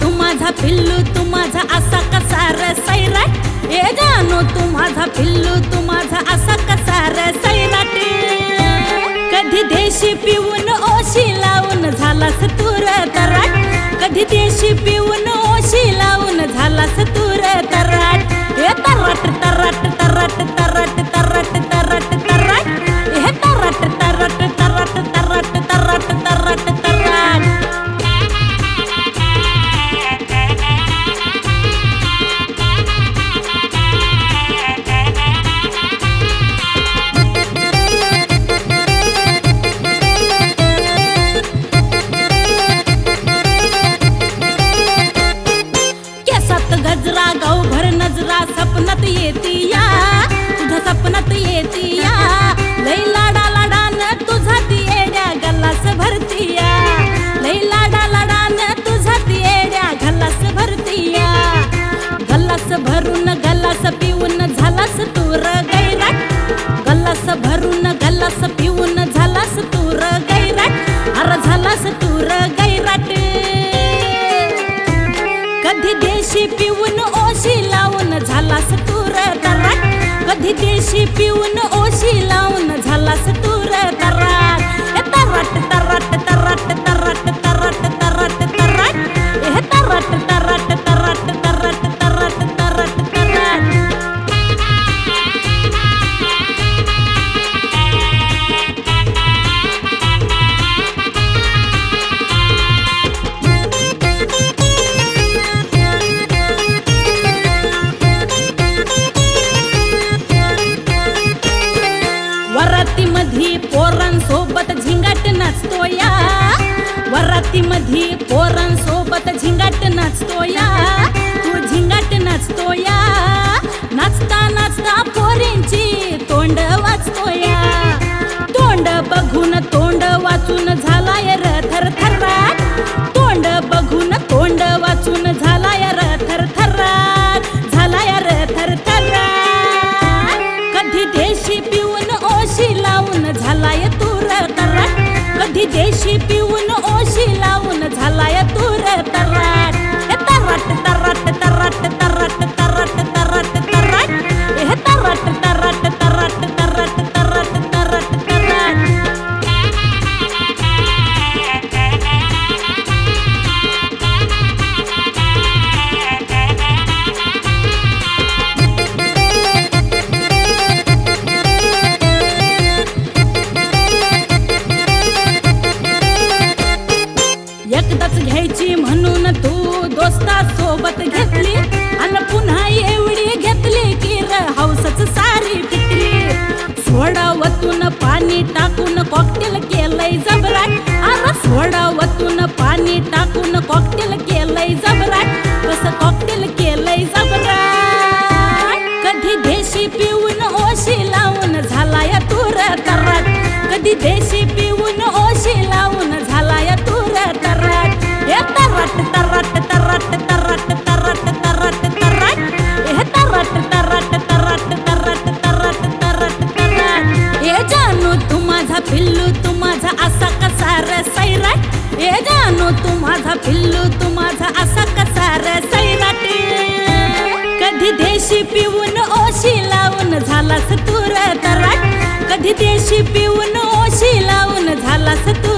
तू माझा पिल्लू तू माझा असा कसा र सैराट ए जानू तू माझा पिल्लू तू माझा कधी देशी पिऊन ओशी लावून झालास तू. सपनात येती या तुझ्या सपनात येती या लई लाडा लाडान तुझा ती येड्या गल्लास भरतीया. लई लाडा लाडान तुझा ती येड्या गल्लास भरतीया. गल्लास भरून गल्लास पिऊन झालास तूर गैराट. गल्लास भरून गल्लास पिऊन झालास तूर गैराट. अर झालास तूर गैराट. कधी देशी पिऊन ओशी लावून झालास कधी देशी पिऊन ओशी लावून झालास तूर तराट ए तराट तराट तराट तराट तराट पार्टी मधी पोरांसोबत झिंगाट नाचतो या तू झिंगाट नाचतो या नाचता नाचता देशी पिऊन ओशी लावून झालाय तू. 大姑。पिल्लू तू माझा असा कसा र सैराट? ए जानू तू माझा पिल्लू तू माझा असा कसा रे सैराट? कधी देशी पिऊन ओशी लावून झालास तूर तराट? कधी देशी पिऊन ओशी लावून झालास तू